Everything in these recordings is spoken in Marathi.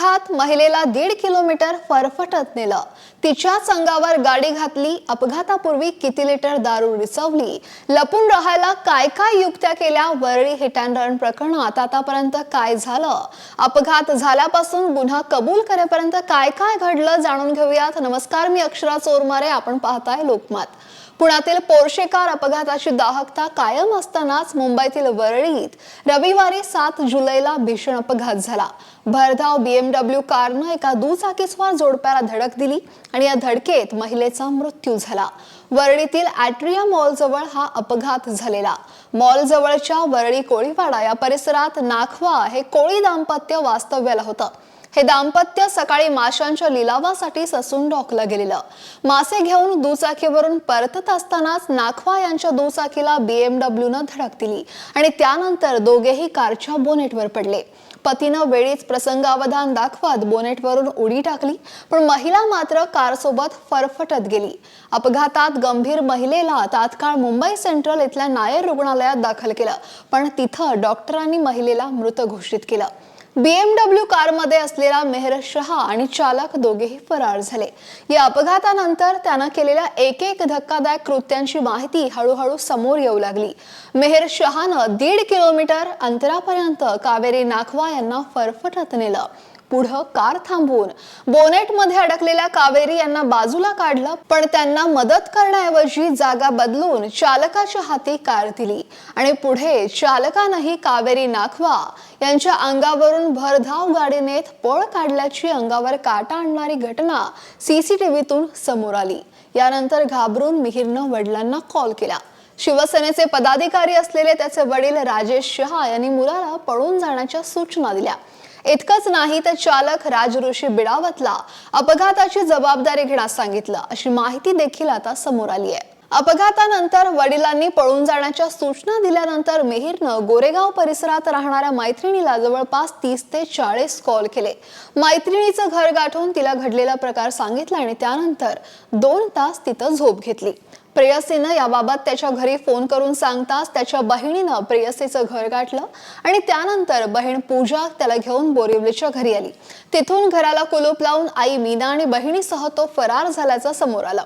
अपघात महिलेला दीड किलोमीटर फरफटत नेलं. तिच्याच अंगावर गाडी घातली. अपघातापूर्वी किती लिटर दारू रिचवली लपून राहायला काय काय युक्त्या केल्या? वरळी हिट अँड रन प्रकरणात आतापर्यंत काय झालं? अपघात झाल्यापासून गुन्हा कबूल करेपर्यंत काय काय घडलं जाणून घेऊयात. नमस्कार मी अक्षरा चोरमारे. आपण पाहताय लोकमत. पुण्यातील पोर्शे कार अपघाताची दाहकता कायम असतानाच मुंबईतील वरळीत रविवारी सात जुलैला भीषण अपघात झाला. भरधाव बीएमडब्ल्यू कारनं एका दुचाकीस्वार जोडप्याला धडक दिली आणि या धडकेत महिलेचा मृत्यू झाला. वरळीतील ॲट्रिया मॉलजवळ हा अपघात झालेला. मॉलजवळच्या वरळी कोळीवाडा या परिसरात नाखवा हे कोळी दाम्पत्य वास्तव्याला होतं. हे दाम्पत्य सकाळी माशांच्या लिलावासाठी ससून डॉकला गेलेलं. मासे घेऊन दुचाकीवरून परतत असतानाच नाखवा यांच्या दुचाकीला बीएमडब्ल्यूनं धडक दिली आणि त्यानंतर दोघेही कारच्या बोनेटवर पडले. पतीनं वेळीच प्रसंगावधान दाखवत बोनेटवरून उडी टाकली पण महिला मात्र कारसोबत फरफटत गेली. अपघातात गंभीर महिलेला तात्काळ मुंबई सेंट्रल इथल्या नायर रुग्णालयात दाखल केलं पण तिथं डॉक्टरांनी महिलेला मृत घोषित केलं. बीएमडब्ल्यू कारमध्ये असलेला मेहर शहा आणि चालक दोघेही फरार झाले. या अपघातानंतर त्यानं केलेल्या एक एक धक्कादायक कृत्यांची माहिती हळूहळू समोर येऊ लागली. मेहर शहानं दीड किलोमीटर अंतरापर्यंत कावेरी नाखवा यांना फरफटत नेलं. पुढं कार थांबवून बोनेटमध्ये अडकलेल्या कावेरी यांना बाजूला काढलं पण त्यांना मदत करण्याऐवजी जागा बदलून चालकाच्या हाती कार दिली. आणि पुढे चालकानंही कावेरी नाखवा यांच्या अंगावरून भरधाव गाडी नेत पळ काढल्याची अंगावर काटा आणणारी घटना सीसीटीव्हीतून समोर आली. यानंतर घाबरून मिहिरनं वडिलांना कॉल केला. शिवसेनेचे पदाधिकारी असलेले त्याचे वडील राजेश शहा यांनी मुलाला पळून जाण्याच्या सूचना दिल्या. इतकंच नाही तर चालक राजऋषी बिडावतला अपघाताची जबाबदारी घेण्यास सांगितलं. अशी माहिती देखील आता समोर आली आहे अपघातानंतर वडिलांनी पळून जाण्याच्या सूचना दिल्यानंतर मेहिरनं गोरेगाव परिसरात राहणाऱ्या मैत्रिणीला जवळपास तीस ते चाळीस कॉल केले. मैत्रिणीचं घर गाठून तिला घडलेला प्रकार सांगितला आणि त्यानंतर दोन तास तिथं झोप घेतली. प्रेयसीनं याबाबत त्याच्या घरी फोन करून सांगताच त्याच्या बहिणीनं प्रेयसीचं घर गाठलं आणि त्यानंतर बहीण पूजा त्याला घेऊन बोरिवलीच्या घरी आली. तिथून घराला कुलूप लावून आई मीना आणि बहिणीसह तो फरार झाल्याचं समोर आलं.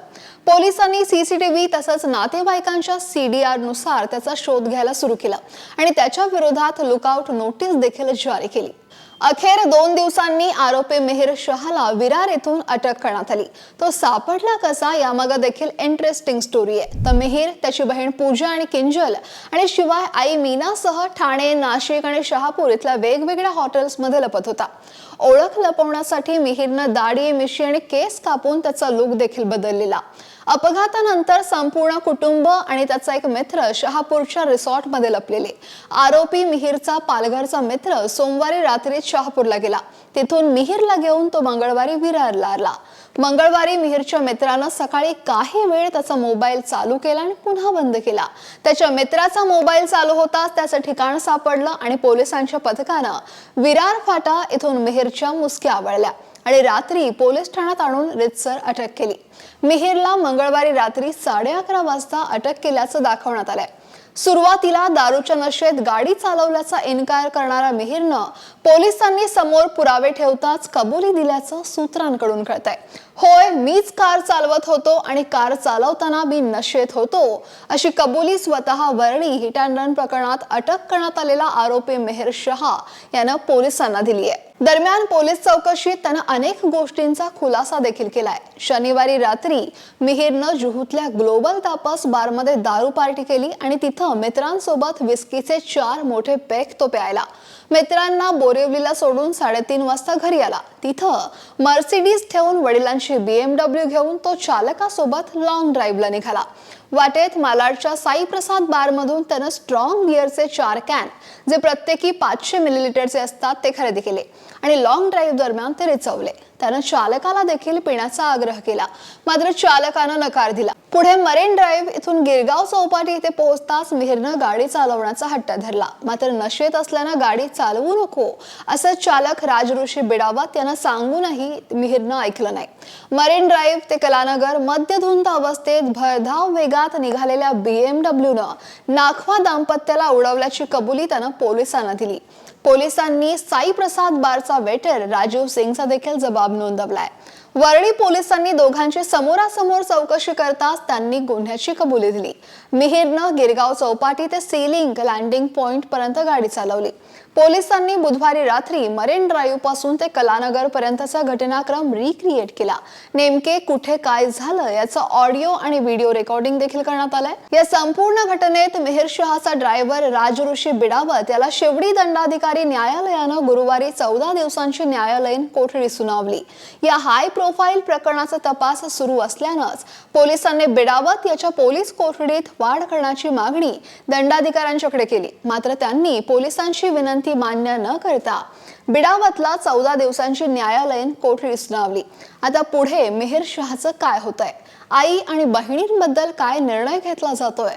पोलिसांनी सीसीटीव्ही तसंच नातेवाईकांच्या सीडीआरनुसार त्याचा शोध घ्यायला सुरू केला आणि त्याच्या विरोधात लुकआउट नोटीस देखील जारी केली. अखेर दोन दिवसांनी आरोपी मेहर शहाला विरार येथून अटक करण्यात आली. तो सापडला कसा यामागे देखील इंटरेस्टिंग स्टोरी आहे. तर मेहर त्याची बहीण पूजा आणि किंजल आणि शिवाय आई मीनासह ठाणे नाशिक आणि शहापूर इथल्या वेगवेगळ्या हॉटेल्समध्ये लपत होता. ओळख लपवण्यासाठी मिहीरनं दाढी मिशी आणि केस कापून त्याचा लुक देखील बदललेला. अपघातानंतर संपूर्ण कुटुंब आणि त्याचा एक मित्र शहापूरच्या रिसॉर्टमध्ये लपलेले. आरोपी मिहीरचा पालघरचा मित्र सोमवारी रात्री शहापूरला गेला. तिथून मिहीरला घेऊन तो मंगळवारी विरारला. आला मंगळवारी मिहीरच्या मित्रानं सकाळी काही वेळ त्याचा मोबाईल चालू केला आणि पुन्हा बंद केला. त्याच्या मित्राचा मोबाईल चालू होताच त्याचं ठिकाण सापडलं आणि पोलिसांच्या पथकानं विरार फाटा इथून मिहीरच्या मुसक्या आवळल्या आणि रात्री पोलीस ठाण्यात आणून रितसर अटक केली. मिहीरला मंगळवारी रात्री साडे अकरा वाजता अटक केल्याचं दाखवण्यात आलंय. सुरुवातीला दारूच्या नशेत गाडी चालवल्याचा इन्कार करणाऱ्या मिहीरनं पोलिसांनी समोर पुरावे ठेवताच कबुली दिल्याचं सूत्रांकडून कळतंय. होय मीच कार चालवत होतो आणि कार चालवताना मी नशेत होतो. अशी कबुली स्वतः वर्णी हिट अँड रन प्रकरणात अटक करण्यात आलेला आरोपी मेहर शहा यानं पोलिसांना दिली आहे दरम्यान पोलीस चौकशीत त्यानं अनेक गोष्टींचा खुलासा देखील केलाय. शनिवारी रात्री मिहीरनं जुहूतल्या ग्लोबल तापस बारमध्ये दारू पार्टी केली आणि तिथं मित्रांसोबत विस्कीचे चार मोठे पेक तो प्यायला मित्रांना बोरिवलीला सोडून साडेतीन वाजता घरी आला. तिथं मर्सिडीज ठेवून वडिलांची बीएमडब्ल्यू घेऊन तो चालकासोबत लॉंग ड्राईव्हला निघाला. वाटेत मालाडच्या साई प्रसाद बारमधून त्यानं स्ट्रॉंग बिअरचे चार कॅन जे प्रत्येकी पाचशे मिलीलिटरचे असतात ते खरेदी केले आणि लॉंग ड्राईव्ह दरम्यान ते रिचवले. त्यानं चालकाला देखील पिण्याचा आग्रह केला. मात्र चालकानं नकार दिला. पुढे मरीन ड्राईव्ह इथून गिरगाव चौपाटी इथे पोहोचताच मिहिरनं गाडी चालवण्याचा हट्ट धरला. मात्र नशेत असल्यानं गाडी चालवू नको असं चालक राजऋषी बिडावत यांना सांगूनही मिहिरनं ऐकलं नाही. मरीन ड्राईव्ह ते कलानगर मध्यधुंद अवस्थेत भरधाव वेगात निघालेल्या बीएमडब्ल्यूनं नाखवा दाम्पत्याला उडवल्याची कबुली त्यानं पोलिसांना दिली. पोलिसांनी साई प्रसाद बारचा वेटर राजीव सिंगचा देखील जबाब नोंदवलाय. वरळी पोलिसांनी दोघांची समोरासमोर चौकशी करताच त्यांनी गुन्ह्याची कबुली दिली. मिहिरनं गिरगाव चौपाटी ते सीलिंग लँडिंग पॉइंट पर्यंत गाडी चालवली. पोलिसांनी बुधवारी रात्री मरीन ड्राईव्हपासून ते कलानगर पर्यंतचा घटनाक्रम रिक्रिएट केला. नेमके कुठे काय झालं याचं ऑडिओ आणि व्हिडिओ रेकॉर्डिंग देखील करण्यात आलंय. या संपूर्ण घटनेत मिहिर शहाचा ड्रायव्हर राजऋषी बिडावत याला शेवडी दंडाधिकारी न्यायालयानं गुरुवारी चौदा दिवसांची न्यायालयीन कोठडी सुनावली. या हाय प्रोफाईल प्रकरणाचा तपास सुरू असल्यानंच पोलिसांनी बिडावत याच्या पोलीस कोठडीत वाढ करण्याची मागणी दंडाधिकाऱ्यांच्याकडे केली. मात्र त्यांनी पोलिसांची विनंती मान्य न करता बिडावतला चौदा दिवसांची न्यायालयीन कोठडी सुनावली आता पुढे मेहर शहाचं काय होतंय? आई आणि बहिणींबद्दल काय निर्णय घेतला जातोय?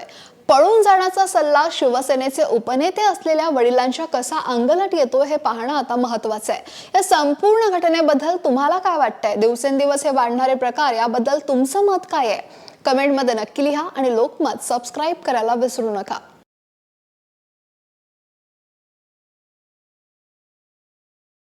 पळून जाण्याचा सल्ला शिवसेनेचे उपनेते असलेल्या वडिलांच्या कसा अंगलट येतो हे पाहणं आता महत्वाचं आहे. या संपूर्ण घटनेबद्दल तुम्हाला काय वाटतंय? दिवसेंदिवस हे वाढणारे प्रकार याबद्दल तुमचं मत काय आहे? कमेंटमध्ये नक्की लिहा आणि लोकमत सबस्क्राईब करायला विसरू नका.